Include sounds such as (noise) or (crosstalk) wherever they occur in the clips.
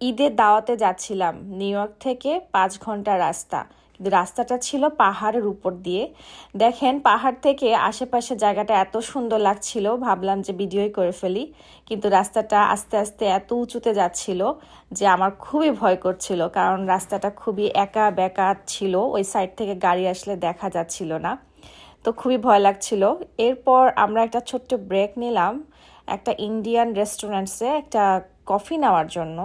ঈদের দাওয়াতে যাচ্ছিলাম। নিউ ইয়র্ক থেকে পাঁচ ঘণ্টা রাস্তা। কিন্তু রাস্তাটা ছিল পাহাড়ের উপর দিয়ে। দেখেন, পাহাড় থেকে আশেপাশে জায়গাটা এত সুন্দর লাগছিল, ভাবলাম যে ভিডিওই করে ফেলি। কিন্তু রাস্তাটা আস্তে আস্তে এত উঁচুতে যাচ্ছিল যে আমার খুবই ভয় করছিল, কারণ রাস্তাটা খুবই একা বেকা ছিল, ওই সাইড থেকে গাড়ি আসলে দেখা যাচ্ছিল না। তো খুবই ভয় লাগছিল। এরপর আমরা একটা ছোট্ট ব্রেক নিলাম, একটা ইন্ডিয়ান রেস্টুরেন্টসে একটা কফি নেওয়ার জন্য।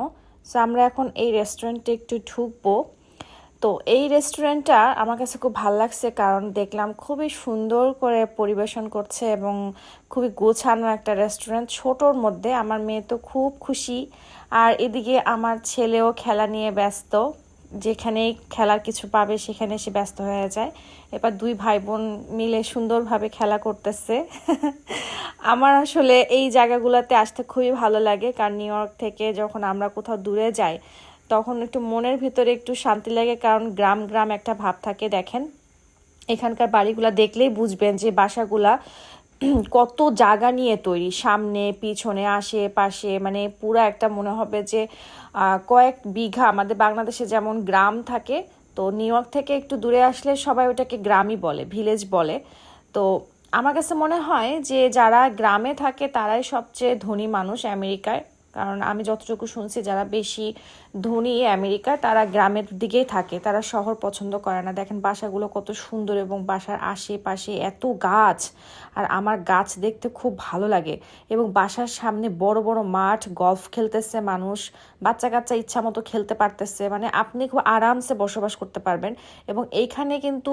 সো আমরা এখন এই রেস্টুরেন্টে একটু ঢুকবো। তো এই রেস্টুরেন্টটা আমার কাছে খুব ভালো লাগছে কারণ দেখলাম খুবই সুন্দর করে পরিবেশন করছে এবং খুবই গোছানো একটা রেস্টুরেন্ট ছোটোর মধ্যে। আমার মেয়ে তো খুব খুশি। আর এদিকে আমার ছেলেও খেলা নিয়ে ব্যস্ত। যেখানেই খেলার কিছু পাবে, সেখানে সে ব্যস্ত হয়ে যায়। এবার দুই ভাই বোন মিলে সুন্দরভাবে খেলা করতেছে। আমার আসলে এই জায়গাগুলোতে আসতে খুবই ভালো লাগে, কারণ নিউ ইয়র্ক থেকে যখন আমরা কোথাও দূরে যাই, তখন একটু মনের ভিতরে একটু শান্তি লাগে, কারণ গ্রাম গ্রাম একটা ভাব থাকে, দেখেন। এখানকার বাড়িগুলা দেখলেই বুঝবেন যে বাসাগুলা কত জায়গা নিয়ে তৈরি, সামনে, পিছনে, আশেপাশে মানে পুরো একটা মনে হবে যে কয়েক বিঘা, আমাদের বাংলাদেশে যেমন গ্রাম থাকে, তো নিউ ইয়র্ক থেকে একটু দূরে আসলে সবাই ওটাকে গ্রামই বলে ভিলেজ বলে। তো আমার কাছে মনে হয় যে, যারা গ্রামে থাকে, তারাই সবচেয়ে ধনী মানুষ আমেরিকায় কারণ আমি যতটুকু শুনছি যারা বেশি ধনী আমেরিকা তারা গ্রামের দিকেই থাকে, তারা শহর পছন্দ করে না। দেখেন বাসাগুলো কত সুন্দর এবং বাসার আশেপাশে এত গাছ, আর আমার গাছ দেখতে খুব ভালো লাগে। এবং বাসার সামনে বড় বড় মাঠ গলফ খেলতেছে মানুষ বাচ্চা কাচ্চা ইচ্ছা মতো খেলতে পারতেছে। মানে আপনি খুব আরামসে বসবাস করতে পারবেন। এবং এইখানে কিন্তু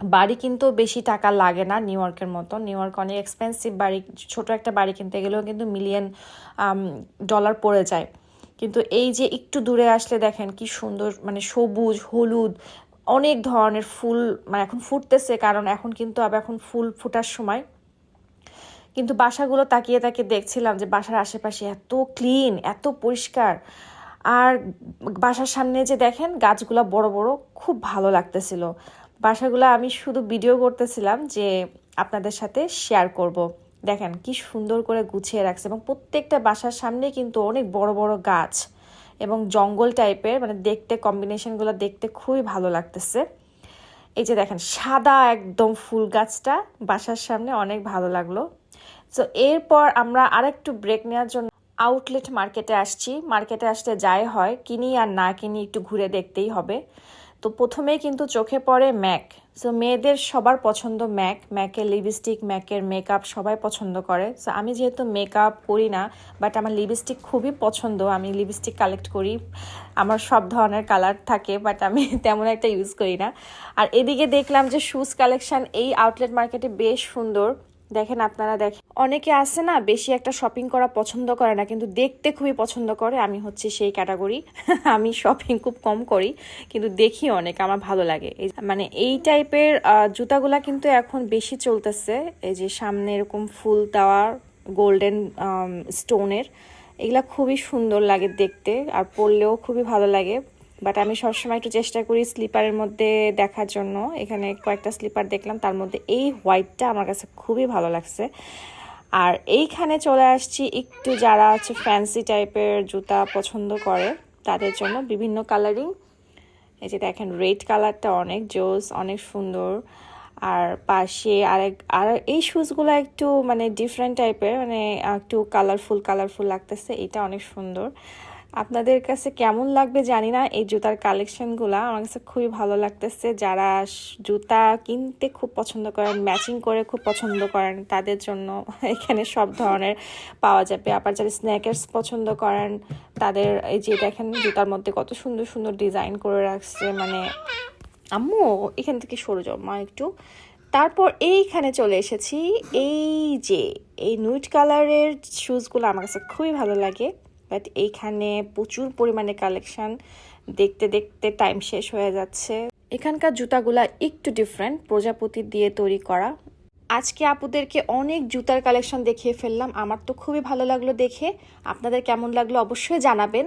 বাড়ি কিন্তু বেশি টাকা লাগে না নিউ ইয়র্কের মতো। নিউ ইয়র্ক অনেক এক্সপেন্সিভ বাড়ি, ছোট একটা বাড়ি কিনতে গেলেও কিন্তু মিলিয়ন ডলার পড়ে যায়। কিন্তু এই যে একটু দূরে আসলে দেখেন কি সুন্দর মানে সবুজ, হলুদ, অনেক ধরনের ফুল মানে এখন ফুটতেছে কারণ এখন কিন্তু আবার এখন ফুল ফুটার সময়। কিন্তু বাসাগুলো তাকিয়ে তাকিয়ে দেখছিলাম যে বাসার আশেপাশে এত ক্লিন এত পরিষ্কার। আর বাসার সামনে যে দেখেন গাছগুলো বড় বড়, খুব ভালো লাগতেছিল। বাসাগুলো আমি শুধু ভিডিও করতেছিলাম যে আপনাদের সাথে শেয়ার করব। দেখেন কি সুন্দর করে গুছিয়ে রাখছে এবং প্রত্যেকটা বাসার সামনে কিন্তু অনেক বড় বড় গাছ এবং জঙ্গল টাইপের মানে দেখতে কম্বিনেশনগুলো দেখতে খুবই ভালো লাগতেছে। এই যে দেখেন, সাদা একদম ফুল গাছটা বাসার সামনে অনেক ভালো লাগল। তো এরপর আমরা আরেকটু ব্রেক নেওয়ার জন্য আউটলেট মার্কেটে আসছি। মার্কেটে আসতে যাই হয়, কিনি আর না কিনি একটু ঘুরে দেখতেই হবে। তো প্রথমেই কিন্তু চোখে পড়ে ম্যাক। সো মেয়েদের সবার পছন্দ ম্যাক। ম্যাকের লিপস্টিক ম্যাকের মেকআপ সবাই পছন্দ করে। সো আমি যেহেতু মেকআপ করি না বাট আমার লিপস্টিক খুবই পছন্দ। আমি লিপস্টিক কালেক্ট করি। আমার সব ধরনের কালার থাকে বাট আমি (laughs) তেমন একটা ইউজ করি না। আর এদিকে দেখলাম যে শুজ কালেকশান এই আউটলেট মার্কেটে বেশ সুন্দর। দেখেন আপনারা দেখেন অনেকে আছে না, বেশি একটা শপিং করা পছন্দ করে না, কিন্তু দেখতে খুবই পছন্দ করে। আমি হচ্ছে সেই ক্যাটাগরি (laughs) আমি শপিং খুব কম করি, কিন্তু দেখি অনেক, আমার ভালো লাগে। মানে এই টাইপের জুতাগুলা কিন্তু এখন বেশি চলতেছে। এই যে সামনে এরকম ফুল দেওয়া গোল্ডেন স্টোনের এগুলা খুবই সুন্দর লাগে দেখতে, আর পরলেও খুবই ভালো লাগে। বাট আমি সবসময় একটু চেষ্টা করি স্লিপারের মধ্যে দেখার জন্য। এখানে কয়েকটা স্লিপার দেখলাম, তার মধ্যে এই হোয়াইটটা আমার কাছে খুবই ভালো লাগছে। আর এইখানে চলে আসছি একটু যারা হচ্ছে ফ্যান্সি টাইপের জুতা পছন্দ করে, তাদের জন্য বিভিন্ন কালারিং এই যে দেখেন রেড কালারটা অনেক জোস, অনেক সুন্দর। আর পাশে আরেক, আর এই শুজগুলো একটু মানে ডিফারেন্ট টাইপের মানে একটু কালারফুল কালারফুল লাগতেছে, এটা অনেক সুন্দর। আপনাদের কাছে কেমন লাগবে জানি না, এই জুতার কালেকশনগুলো আমার কাছে খুবই ভালো লাগতেছে। যারা জুতা কিনতে খুব পছন্দ করেন ম্যাচিং করে খুব পছন্দ করেন, তাদের জন্য এখানে সব ধরনের পাওয়া যাবে। আবার যারা স্ন্যাকার্স পছন্দ করেন, তাদের এই যে দেখেন জুতার মধ্যে কত সুন্দর সুন্দর ডিজাইন করে রাখছে। মানে আম্মু, এখান থেকে সরে যাও মা একটু। তারপর এইখানে চলে এসেছি। এই যে, এই নুইট কালারের শুজগুলো আমার কাছে খুবই ভালো লাগে। বাট এইখানে প্রচুর পরিমাণে কালেকশন দেখতে দেখতে টাইম শেষ হয়ে যাচ্ছে। এখানকার জুতাগুলা একটু ডিফারেন্ট প্রজাপতি দিয়ে তৈরি করা। আজকে আপুদেরকে অনেক জুতার কালেকশন দেখিয়ে ফেললাম। আমার তো খুবই ভালো লাগল দেখে। আপনাদের কেমন লাগল অবশ্যই জানাবেন।